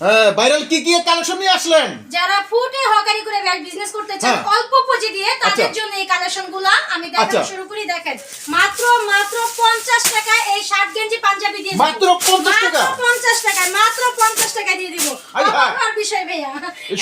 হ্যাঁ ভাইরাল কি কি কালেকশন নিয়ে আসলেন যারা ফুটে হকারি করে বিজনেস করতে চান হ্যাঁ। অল্প পুঁজি দিয়ে তাদের আচ্ছা। জন্য এই কালেকশনগুলা আমি দেখানো আচ্ছা। শুরু করি দেখেন মাত্র মাত্র পঞ্চাশ টাকায় এই শার্ট গেঞ্জি পাঞ্জাবি দিয়ে মাত্র 50 টাকা? মাত্র পঞ্চাশ টাকায় মাত্র পঞ্চাশ টাকা দিয়ে দিব হ্যাঁ। বিষয় ভাইয়া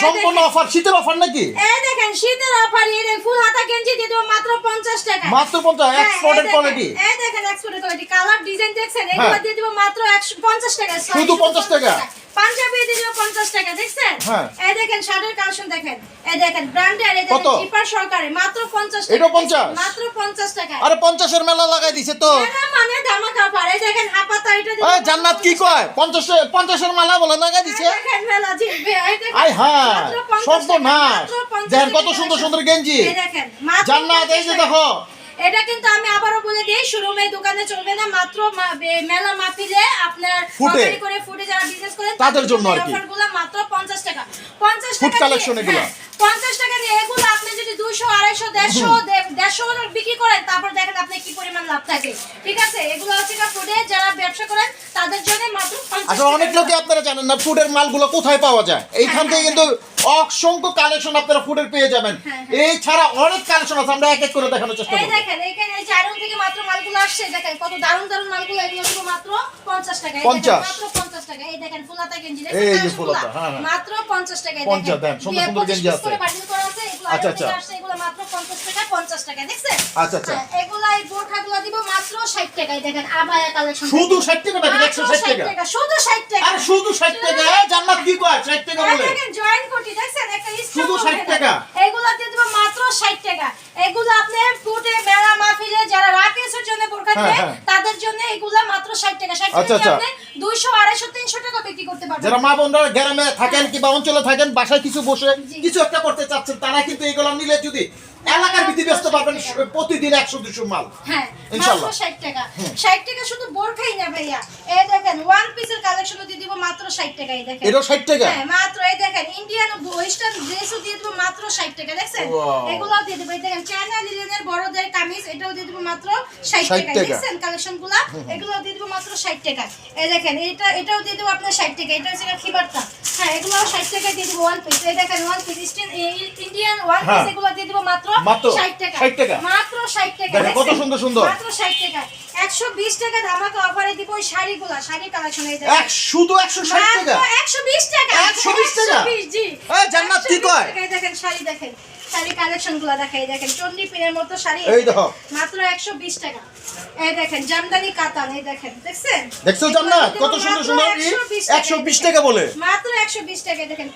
সম্পূর্ণ অফার শীতের অফার নাকি এই দেখেন শীতের অফার এই ফুল হাতা গেঞ্জি দিয়ে দেবো মাত্র পঞ্চাশ টাকা মাত্র 50 হ্যাঁ, exported quality। এই দেখেন এক্সপোর্টেড কোয়ালিটি কালার ডিজাইন দেখছেন হ্যাঁ। দিয়ে দিব মাত্র 150 টাকা শুধু 50 টাকা? পাঞ্জাবি দিব 50 টাকা দেখছেন? হ্যাঁ। এই দেখেন শার্টের কালেকশন দেখেন। এই দেখেন ব্র্যান্ডের এই কত? দেখেন জিপার সহকারে মাত্র 50 টাকা। এটাও 50? মাত্র 50 টাকা। আরে পঞ্চাশের মেলা লাগাই দিছে তো। এটা মানে ধামাকা এই দেখেন হাপাতা এটা এই জান্নাত কি কয়? পঞ্চাশে পঞ্চাশের মালা বলে লাগাই দিছে। দেখেন মেলা জিতবে। এই দেখেন আই হ্যাঁ 50 না দেখেন কত সুন্দর সুন্দর গেঞ্জি। এই দেখেন জান্নাত এই 50 যে দেখো। এটা কিন্তু আমি আবারও বলে দিই শোরুমে দোকানে চলবে না মাত্র মেলা মাপিলে আপনার ফুটে। করে ফুটে যারা বিজনেস করেন তাদের জন্য আর কি। অফারগুলো মাত্র 50 টাকা 50 টাকা কালেকশন এগুলা। হ্যাঁ, 50 টাকা দিয়ে এগুলো আপনি যদি 200 250 150 150 বিক্রি করেন তারপর দেখেন আপনি কি পরিমাণ লাভ থাকে ঠিক আছে এগুলো হচ্ছে কি ফুডে যারা ব্যবসা করেন তাদের জন্য মাত্র 50 আসলে অনেক লোকে আপনারা জানেন না ফুডের মালগুলো কোথায় পাওয়া যায়? এইখান হ্যাঁ, থেকে কিন্তু অসংখ্য কালেকশন আপনারা ফুডের পেয়ে যাবেন। হ্যাঁ, এই ছাড়া অনেক কালেকশন আছে আমরা এক এক করে দেখানোর চেষ্টা করব। দেখেন এখানে এই যে থেকে মাত্র মালগুলো আসছে দেখেন কত দারুণ দারুণ মালগুলো এগুলো দিব মাত্র 50 টাকা এই 50 মাত্র 50 টাকা। এই দেখেন ফুলাতা গেঞ্জি এই যে ফুলাতা, হ্যাঁ, হ্যাঁ। মাত্র 50 টাকা এই 50 দেন, সুন্দর সুন্দর গেঞ্জি আছে। আচ্ছা, আচ্ছা। এগুলো মাত্র 50 টাকা 50 টাকা দেখছেন? আচ্ছা, আচ্ছা। হ্যাঁ, এই বোরখাগুলো দিব মাত্র 60 টাকায় দেখেন আবায়া কালেকশন শুধু 60 টাকা নাকি 160 টাকা? শুধু 60 টাকা। আরে শুধু 60 টাকা? জান্নাত কি কয়? 60 টাকা বলে। দেখেন জয়েন কোটি দেখছেন? একটা শুধু স্টোন 60 টাকা? এগুলো দিয়ে দেবো মাত্র 60 টাকা। এগুলো আপনি ফুটে মেলা মাহফিলে যারা রাকেশের জন্য বোরখা হ্যাঁ, হ্যাঁ। তাদের জন্য এগুলা মাত্র 60 টাকা। 60 আচ্ছা, টাকা আচ্ছা। আপনি 200 250 300 টাকা বিক্রি করতে পারবেন। যারা মা বোনরা গ্রামে থাকেন কিংবা অঞ্চলে থাকেন বাসায় কিছু বসে কিছু একটা করতে চাচ্ছেন তারা কিন্তু এগুলো নিলে যদি এলাকার ভিত্তি ব্যস্ত পারবেন প্রতিদিন একশো দুশো মাল। হ্যাঁ ইনশাআল্লাহ। মাত্র 60 টাকা। 60 টাকা শুধু বোরখাই না ভাইয়া। এই দেখেন ওয়ান পিসের কালেকশন দিয়ে দিব মাত্র 60 টাকায় দেখেন। এটাও ষাট টাকা? হ্যাঁ মাত্র এই দেখেন ইন্ডিয়ান ওয়েস্টার্ন ড্রেসও দিয়ে দেবো মাত্র 60 টাকা দেখছেন. দিয়ে দেবো এই দেখেন চায়না লিলেনের বড়দের কামিজ এটাও দিয়ে দেবো মাত্র 60 60 টাকা। দেখছেন? কালেকশনগুলো এগুলো দিয়ে দেবো মাত্র 60 টাকা। এই দেখেন এটা এটাও দিয়ে দেবো আপনার 60 টাকা এটা হচ্ছে খিবারটা। হ্যাঁ এগুলো 60 টাকা দিয়ে দেবো ওয়ান পিস এই দেখেন ওয়ান পিস ইন্ডিয়ান ওয়ান হ্যাঁ। পিস এগুলো দিয়ে দেবো মাত্র মাত্র 60 টাকা। মাত্র 60 টাকা। দেখেন কত সুন্দর সুন্দর। মাত্র 60 টাকা। 120 টাকা ধামাকা অফারে দিব ওই শাড়িগুলো। শাড়ি কালেকশন এই দেখেন। শুধু একশো ষাট টাকা? 120 টাকা। 120 টাকা? জি। এই জান্নাত কি কয়? দেখেন শাড়ি দেখেন। শাড়ি কালেকশনগুলো দেখাই দেখেন চন্ডি পিনের মতো শাড়ি এই দেখো। মাত্র 120 টাকা। এই দেখেন জামদানি কাতান এই দেখেন দেখছেন? দেখছ জান্নাত কত সুন্দর সুন্দর। একশো বিশ টাকা। বলে। মাত্র 120 টাকা দেখেন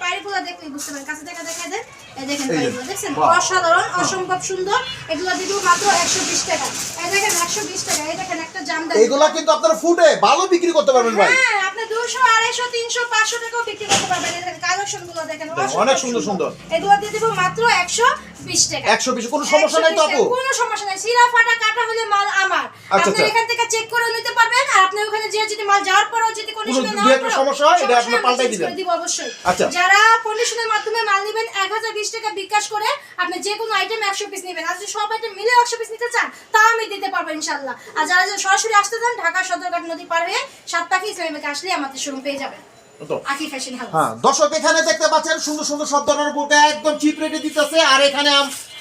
দেখলে বুঝতে পারেন কাছে দেখা দেখা দেন এই দেখেন এই দেখছেন? অসাধারণ অসম্ভব সুন্দর। এগুলো দিব মাত্র 120 টাকা। এই দেখেন 120 টাকা এই দেখেন একটা জামদানি। এগুলা কিন্তু আপনারা ফুটে ভালো বিক্রি করতে পারবেন ভাই। হ্যাঁ 200 250 300 500 টাকাও বিক্রি করতে পারবেন কালেকশনগুলো দেখেন দেখেন, অনেক সুন্দর সুন্দর। এগুলো দিয়ে দেব মাত্র 120 টাকা একশো বিশ কোনো সমস্যা নাই তো 120 আপু টাকা, কোনো সমস্যা নাই সিরা ফাটা কাটা হলে মাল আমার আচ্ছা, আপনি আচ্ছা। এখান থেকে চেক করে নিতে পারবেন আর আপনি ওখানে যে যদি মাল যাওয়ার পরেও যদি কন্ডিশনে কোনো না দু সমস্যা হয়, এটা আপনি পাল্টাই দিবেন। দিব অবশ্যই আচ্ছা। যারা কন্ডিশনের মাধ্যমে মাল নেবেন 1020 টাকা বিকাশ করে আপনি যে কোনো আইটেম 100 পিস নেবেন আর যদি সব আইটেম মিলে 100 পিস নিতে চান তা আমি দিতে পারব ইনশাআল্লাহ। আর যারা যদি সরাসরি আসতে চান ঢাকা সদরঘাট নদী পার হয়ে সাতপাখি ইসলামিকে আসলে আমাদের শোরুম পেয়ে যাবেন। তো। আকি ফ্যাশন হাউস হ্যাঁ দর্শক এখানে দেখতে পাচ্ছেন সুন্দর সুন্দর সব ধরনের বোরকা একদম চিপ রেটে দিতেছে। আর এখানে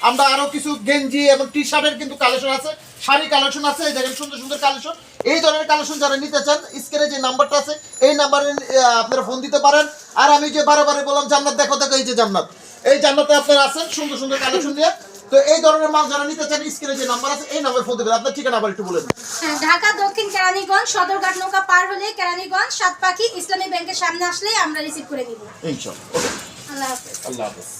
আমরা আরও কিছু গেঞ্জি এবং টি শার্টের কিন্তু কালেকশন আছে শাড়ি কালেকশন আছে এই দেখেন সুন্দর সুন্দর কালেকশন এই ধরনের কালেকশন যারা নিতে চান স্ক্রিনে যে নাম্বারটা আছে এই নাম্বারে আপনারা ফোন দিতে পারেন। আর আমি যে বারে বারে বললাম জান্নাত দেখো দেখো এই যে জান্নাত। এই জান্নাতে আপনারা আছেন সুন্দর সুন্দর কালেকশন নিয়ে। তো এই ধরনের মাল যারা নিতে চান স্ক্রিনে যে নাম্বার আছে এই নাম্বারে ফোন দিবেন। আপনার ঠিকানা আবার একটু বলে দিন। হ্যাঁ, ঢাকা দক্ষিণ কেরানীগঞ্জ সদরঘাট নৌকা পার হলে কেরানীগঞ্জ সাতপাখি ইসলামী ব্যাংকের সামনে আসলে আমরা রিসিভ করে দিব ইনশাআল্লাহ আল্লাহ হাফেজ। আল্লাহ হাফেজ।